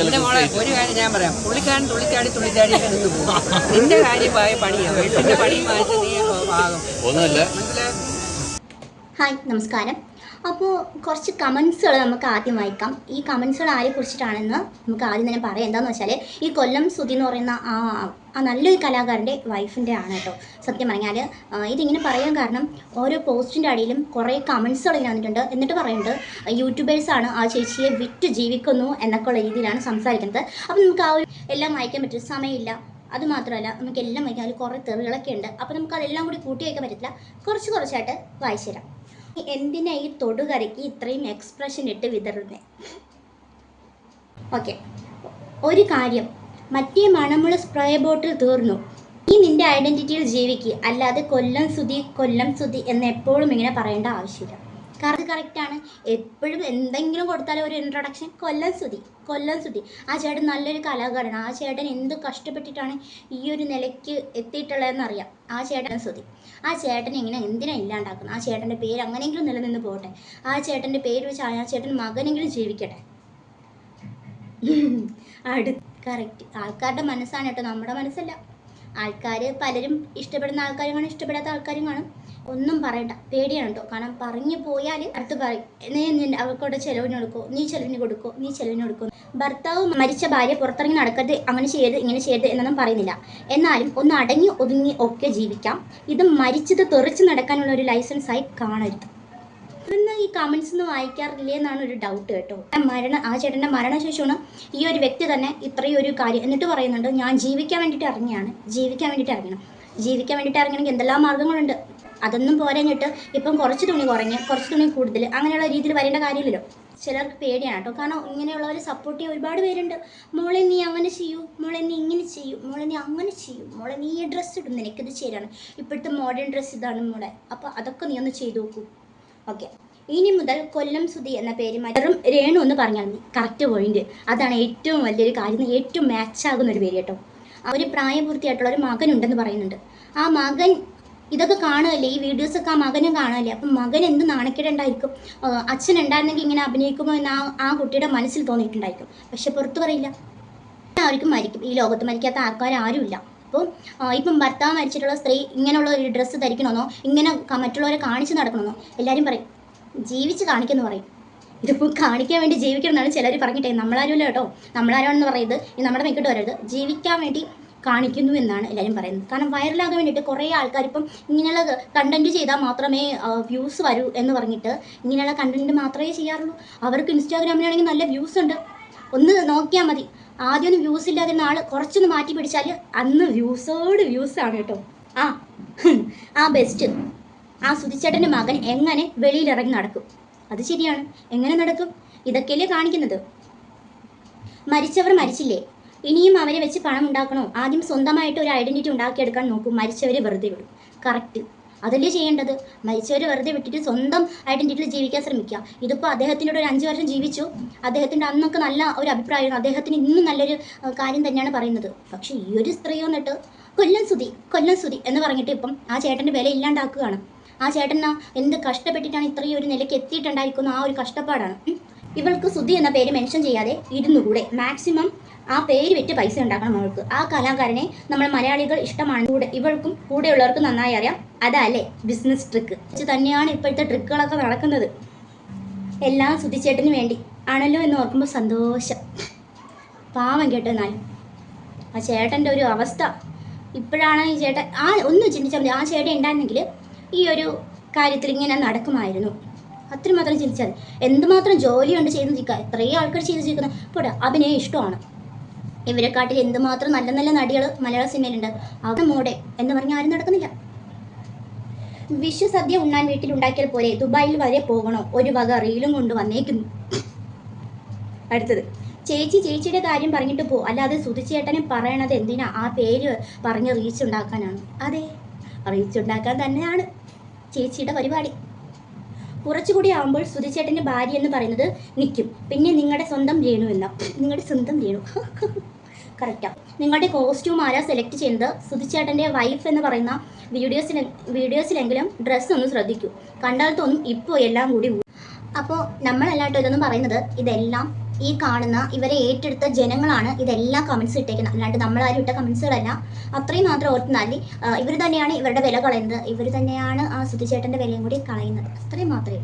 എന്റെ മോളെ ഒരു കാര്യം ഞാൻ പറയാം. പുള്ളിക്കാരൻ തുള്ളിച്ചാടി തുള്ളിച്ചാടി നിന്ന് പോകും നിന്റെ കാര്യമായ പണിയാണ് വീട്ടിന്റെ മാറ്റി നീ ഭാഗം ഒന്നുമില്ല. ഹായ് നമസ്കാരം. അപ്പോൾ കുറച്ച് കമൻസുകൾ നമുക്ക് ആദ്യം വായിക്കാം. ഈ കമൻസുകൾ ആരെ കുറിച്ചിട്ടാണെന്ന് നമുക്ക് ആദ്യം തന്നെ പറയാം. എന്താണെന്ന് വെച്ചാൽ ഈ കൊല്ലം സുതി എന്ന് പറയുന്ന ആ ആ നല്ലൊരു കലാകാരന്റെ വൈഫിന്റെ ആണ് കേട്ടോ. സത്യം പറഞ്ഞാൽ ഇതിങ്ങനെ പറയാൻ കാരണം ഓരോ പോസ്റ്റിന്റെ അടിയിലും കുറേ കമൻസുകൾ ഇങ്ങനെ വന്നിട്ടുണ്ട്. എന്നിട്ട് പറയുന്നുണ്ട് യൂട്യൂബേഴ്സാണ് ആ ചേച്ചിയെ വിറ്റ് ജീവിക്കുന്നു എന്നൊക്കെ ഉള്ള രീതിയിലാണ് സംസാരിക്കുന്നത്. അപ്പം നമുക്ക് ആ ഒരു എല്ലാം വായിക്കാൻ പറ്റും സമയമില്ല. അതുമാത്രമല്ല നമുക്ക് എല്ലാം വായിക്കാൻ അതിൽ കുറേ തെറികളൊക്കെ ഉണ്ട്. അപ്പോൾ നമുക്ക് അതെല്ലാം കൂടി കൂട്ടി വയ്ക്കാൻ പറ്റത്തില്ല. കുറച്ച് കുറച്ചായിട്ട് വായിച്ചു തരാം. എന്തിനാ ഈ തൊടുകറിക്ക് ഇത്രയും എക്സ്പ്രഷൻ ഇട്ട് വിതറുന്നത് ഓക്കെ ഒരു കാര്യം. മറ്റേ മണമുള്ള സ്പ്രേ ബോട്ടിൽ തീർന്നു. നീ നിന്റെ ഐഡന്റിറ്റിയിൽ ജീവിക്കുക അല്ലാതെ കൊല്ലം സുതി കൊല്ലം സുതി എന്ന് എപ്പോഴും ഇങ്ങനെ പറയേണ്ട ആവശ്യമില്ല. ഇത് കറക്റ്റാണ് എപ്പോഴും എന്തെങ്കിലും കൊടുത്താലും ഒരു ഇൻട്രൊഡക്ഷൻ കൊല്ലം സുതി കൊല്ലം സുതി ആ ചേട്ടൻ നല്ലൊരു കലാകാരനാണ്. ആ ചേട്ടൻ എന്ത് കഷ്ടപ്പെട്ടിട്ടാണ് ഈ ഒരു നിലയ്ക്ക് എത്തിയിട്ടുള്ളതെന്ന് അറിയാം. ആ ചേട്ടൻ സുതി ആ ചേട്ടൻ ഇങ്ങനെ എന്തിനാ ഇല്ലാണ്ടാക്കുന്നത്? ആ ചേട്ടന്റെ പേര് അങ്ങനെയെങ്കിലും നിലനിന്ന് പോകട്ടെ. ആ ചേട്ടന്റെ പേര് വെച്ച് ആ ചേട്ടൻ മകനെങ്കിലും ജീവിക്കട്ടെ. അടു കറക്റ്റ്. ആൾക്കാരുടെ മനസ്സാണ് കേട്ടോ. നമ്മുടെ മനസ്സല്ല. ആൾക്കാർ പലരും ഇഷ്ടപ്പെടുന്ന ആൾക്കാരും കാണും ഇഷ്ടപ്പെടാത്ത ആൾക്കാരും കാണും. ഒന്നും പറയണ്ട. പേടിയാണ് കേട്ടോ കാരണം പറഞ്ഞു പോയാൽ അടുത്ത് പറയും. നീ നിന്റെ ചെലവിന് കൊടുക്കോ? നീ ചെലവിന് കൊടുക്കോ? നീ ചെലവിന് കൊടുക്കോ? ഭർത്താവ് മരിച്ച ഭാര്യ പുറത്തിറങ്ങി നടക്കരുത് അങ്ങനെ ചെയ്ത് ഇങ്ങനെ ചെയ്ത് എന്നൊന്നും പറയുന്നില്ല. എന്നാലും ഒന്ന് അടങ്ങി ഒതുങ്ങി ഒക്കെ ജീവിക്കാം. ഇത് മരിച്ചത് തെറിച്ച് നടക്കാനുള്ള ഒരു ലൈസൻസായി കാണരുത്. ഇന്ന് ഈ കമൻസ് ഒന്നും വായിക്കാറില്ലേ എന്നാണ് ഒരു ഡൗട്ട് കേട്ടോ. മരണ ആ ചേട്ടന്റെ മരണശേഷമാണ് ഈ ഒരു വ്യക്തി തന്നെ ഇത്രയും ഒരു കാര്യം എന്നിട്ട് പറയുന്നുണ്ട് ഞാൻ ജീവിക്കാൻ വേണ്ടിയിട്ട് ഇറങ്ങിയാണ്. ജീവിക്കാൻ വേണ്ടിയിട്ട് ഇറങ്ങണം. ജീവിക്കാൻ വേണ്ടിയിട്ട് ഇറങ്ങണമെങ്കിൽ എന്തെല്ലാം മാർഗങ്ങളുണ്ട് അതൊന്നും പോരാഞ്ഞിട്ട് ഇപ്പം കുറച്ച് തുണി കുറഞ്ഞ് കുറച്ച് തുണി കൂടുതൽ അങ്ങനെയുള്ള രീതിയിൽ വരേണ്ട കാര്യമില്ലല്ലോ. ചിലർക്ക് പേടിയാണ് കേട്ടോ. കാരണം ഇങ്ങനെയുള്ളവർ സപ്പോർട്ട് ചെയ്യാൻ ഒരുപാട് പേരുണ്ട്. മോളെ നീ അങ്ങനെ ചെയ്യൂ മോളെ നീ ഇങ്ങനെ ചെയ്യൂ മോളെ നീ അങ്ങനെ ചെയ്യൂ മോളെ നീ ഈ ഡ്രസ്സ് ഇടും നിനക്കിത് ശരിയാണ്. ഇപ്പോഴത്തെ മോഡേൺ ഡ്രസ്സ് ഇതാണ് മോളെ. അപ്പോൾ അതൊക്കെ നീ ഒന്ന് ചെയ്തു നോക്കൂ. ഓക്കെ ഇനി മുതൽ കൊല്ലം സുധി എന്ന പേര് മറ്ററും രേണു എന്ന് പറഞ്ഞാൽ മതി. കറക്റ്റ് പോയിന്റ് അതാണ് ഏറ്റവും വലിയൊരു കാര്യം. ഏറ്റവും മാച്ചാകുന്ന ഒരു പേര് കേട്ടോ. ഒരു പ്രായപൂർത്തിയായിട്ടുള്ള ഒരു മകനുണ്ടെന്ന് പറയുന്നുണ്ട്. ആ മകൻ ഇതൊക്കെ കാണുമല്ലേ ഈ വീഡിയോസൊക്കെ ആ മകനും കാണുമല്ലേ അപ്പം മകൻ എന്ത് നാണക്കേടുണ്ടായിരിക്കും? അച്ഛൻ ഉണ്ടായിരുന്നെങ്കിൽ ഇങ്ങനെ അഭിനയിക്കുമോ എന്ന് ആ ആ കുട്ടിയുടെ മനസ്സിൽ തോന്നിയിട്ടുണ്ടായിരിക്കും. പക്ഷെ പുറത്തു പറയില്ല. ആർക്കും മരിക്കും. ഈ ലോകത്ത് മരിക്കാത്ത ആൾക്കാർ ആരുമില്ല. അപ്പോൾ ഇപ്പം ഭർത്താവ് മരിച്ചിട്ടുള്ള സ്ത്രീ ഇങ്ങനെയുള്ള ഒരു ഡ്രസ്സ് ധരിക്കണമെന്നോ ഇങ്ങനെ മറ്റുള്ളവരെ കാണിച്ച് നടക്കണമെന്നോ എല്ലാവരും പറയും. ജീവിച്ച് കാണിക്കുന്നു പറയും. ഇതിപ്പോൾ കാണിക്കാൻ വേണ്ടി ജീവിക്കണം എന്നാണ് ചിലർ പറഞ്ഞിട്ടേ നമ്മളാരുമല്ല കേട്ടോ. നമ്മളാരാണെന്ന് പറയുന്നത് നമ്മുടെ മെക്കിട്ട് വരരുത്. ജീവിക്കാൻ വേണ്ടി കാണിക്കുന്നു എന്നാണ് എല്ലാവരും പറയുന്നത്. കാരണം വൈറലാകാൻ വേണ്ടിയിട്ട് കുറേ ആൾക്കാർ ഇപ്പം ഇങ്ങനെയുള്ള കണ്ടന്റ് ചെയ്താൽ മാത്രമേ വ്യൂസ് വരൂ എന്ന് പറഞ്ഞിട്ട് ഇങ്ങനെയുള്ള കണ്ടന്റ് മാത്രമേ ചെയ്യാറുള്ളൂ. അവർക്ക് ഇൻസ്റ്റാഗ്രാമിലാണെങ്കിൽ നല്ല വ്യൂസ് ഉണ്ട്. ഒന്ന് നോക്കിയാൽ മതി. ആദ്യമൊന്നും വ്യൂസ് ഇല്ലാതെ ആൾ കുറച്ചൊന്ന് മാറ്റി പിടിച്ചാൽ അന്ന് വ്യൂസോട് വ്യൂസ് ആണ് കേട്ടോ. ആ ആ ബെസ്റ്റ് ആ സുധിച്ചേട്ടന്റെ മകൻ എങ്ങനെ വെളിയിലിറങ്ങി നടക്കും? അത് ശരിയാണ്. എങ്ങനെ നടക്കും? ഇതൊക്കെയല്ലേ കാണിക്കുന്നത്. മരിച്ചവർ മരിച്ചില്ലേ? ഇനിയും അവരെ വെച്ച് പണം ഉണ്ടാക്കണോ? ആദ്യം സ്വന്തമായിട്ട് ഒരു ഐഡന്റിറ്റി ഉണ്ടാക്കിയെടുക്കാൻ നോക്കും. മരിച്ചവരെ വെറുതെ വിടും. കറക്റ്റ് അതല്ലേ ചെയ്യേണ്ടത്? മരിച്ചവർ വെറുതെ വിട്ടിട്ട് സ്വന്തം ഐഡന്റിറ്റിയിൽ ജീവിക്കാൻ ശ്രമിക്കുക. ഇതിപ്പോൾ അദ്ദേഹത്തിനോട് ഒരു അഞ്ച് വർഷം ജീവിച്ചു. അദ്ദേഹത്തിന്റെ അന്നൊക്കെ നല്ല ഒരു അഭിപ്രായമാണ് അദ്ദേഹത്തിന് ഇന്നും നല്ലൊരു കാര്യം തന്നെയാണ് പറയുന്നത്. പക്ഷേ ഈ ഒരു സ്ത്രീ വന്നിട്ട് കൊല്ലം സുതി കൊല്ലം സുതി എന്ന് പറഞ്ഞിട്ട് ഇപ്പം ആ ചേട്ടന്റെ വില ഇല്ലാണ്ടാക്കുകയാണ്. ആ ചേട്ടൻ എന്ത് കഷ്ടപ്പെട്ടിട്ടാണ് ഇത്രയും ഒരു നിലയ്ക്ക് എത്തിയിട്ടുണ്ടായിരിക്കുന്ന ആ ഒരു കഷ്ടപ്പാടാണ്. ഇവൾക്ക് സുതി എന്ന പേര് മെൻഷൻ ചെയ്യാതെ ഇരുന്നുകൂടെ. മാക്സിമം ആ പേര് വിറ്റ് പൈസ ഉണ്ടാക്കണം അവൾക്ക് ആ കലാകാരനെ നമ്മൾ മലയാളികൾ ഇഷ്ടമാണ്. കൂടെ ഇവൾക്കും കൂടെയുള്ളവർക്കും നന്നായി അറിയാം. അതല്ലേ ബിസിനസ് ട്രിക്ക് ഇത് തന്നെയാണ് ഇപ്പോഴത്തെ ട്രിക്കുകളൊക്കെ നടക്കുന്നത്. എല്ലാം സുധിച്ചേട്ടന് വേണ്ടി. ആണല്ലോ എന്ന് ഓർക്കുമ്പോൾ സന്തോഷം. പാവം കേട്ടോ എന്നാലും. ആ ചേട്ടന്റെ ഒരു അവസ്ഥ. ഇപ്പോഴാണ് ഈ ചേട്ടൻ ആ ഒന്ന് ചിന്തിച്ചാൽ മതി. ആ ചേട്ടൻ ഉണ്ടായിരുന്നെങ്കിൽ ഈ ഒരു കാര്യത്തിൽ ഇങ്ങനെ നടക്കുമായിരുന്നു. അത്രമാത്രം ചിന്തിച്ചാൽ എന്തുമാത്രം ജോലിയുണ്ട് ചെയ്ത് നിൽക്കുക. എത്രയും ആൾക്കാർ ചെയ്ത് നിൽക്കുന്നത്. പോട്ടെ അഭിനയം ഇഷ്ടമാണ്. ഇവരെക്കാട്ടിൽ എന്തുമാത്രം നല്ല നല്ല നടികൾ മലയാള സിനിമയിലുണ്ട്. അവർ മോടെ എന്ന് പറഞ്ഞാൽ ആരും നടക്കുന്നില്ല. വിശ്വസദ്യ ഉണ്ണാൻ വീട്ടിലുണ്ടാക്കിയാൽ പോലെ ദുബായിൽ വരെ പോകണോ? ഒരു വക റീലും കൊണ്ട് വന്നേക്കുന്നു. അടുത്തത്. ചേച്ചി ചേച്ചിയുടെ കാര്യം പറഞ്ഞിട്ട് പോ. അല്ലാതെ സുധിച്ചേട്ടനെ പറയണത് എന്തിനാ? ആ പേര് പറഞ്ഞ് റീച്ച് ഉണ്ടാക്കാനാണ്. അതെ റീച്ച് ഉണ്ടാക്കാൻ തന്നെയാണ് ചേച്ചിയുടെ പരിപാടി. കുറച്ചുകൂടി ആകുമ്പോൾ സുധിച്ചേട്ടന്റെ ഭാര്യ എന്ന് പറയുന്നത് നിൽക്കും പിന്നെ നിങ്ങളുടെ സ്വന്തം രേണു എന്ന നിങ്ങളുടെ സ്വന്തം രേണു. കറക്റ്റാ. നിങ്ങളുടെ കോസ്റ്റ്യൂം ആരാ സെലക്ട് ചെയ്യുന്നത്? സുധിച്ചേട്ടന്റെ വൈഫ് എന്ന് പറയുന്ന വീഡിയോസിൽ വീഡിയോസിലെങ്കിലും ഡ്രസ്സ് ഒന്ന് ശ്രദ്ധിക്കൂ. കണ്ടാൽ തോന്നും ഇപ്പോൾ എല്ലാം കൂടി അപ്പോൾ നമ്മളല്ലാട്ടോ ഇതൊന്നും പറയുന്നത്. ഇതെല്ലാം ഈ കാണുന്ന ഇവരെ ഏറ്റെടുത്ത ജനങ്ങളാണ് ഇതെല്ലാം കമൻസ് ഇട്ടേക്കുന്നത് അല്ലാണ്ട് നമ്മളാരും ഇട്ട കമൻസുകളല്ല അത്രയും മാത്രം ഓർത്തുന്നാൽ ഇവർ തന്നെയാണ് ഇവരുടെ വില കളയുന്നത്. ഇവർ തന്നെയാണ് ആ സുധിച്ചേട്ടന്റെ വിലയും കൂടി കളയുന്നത്. അത്രയും മാത്രമേ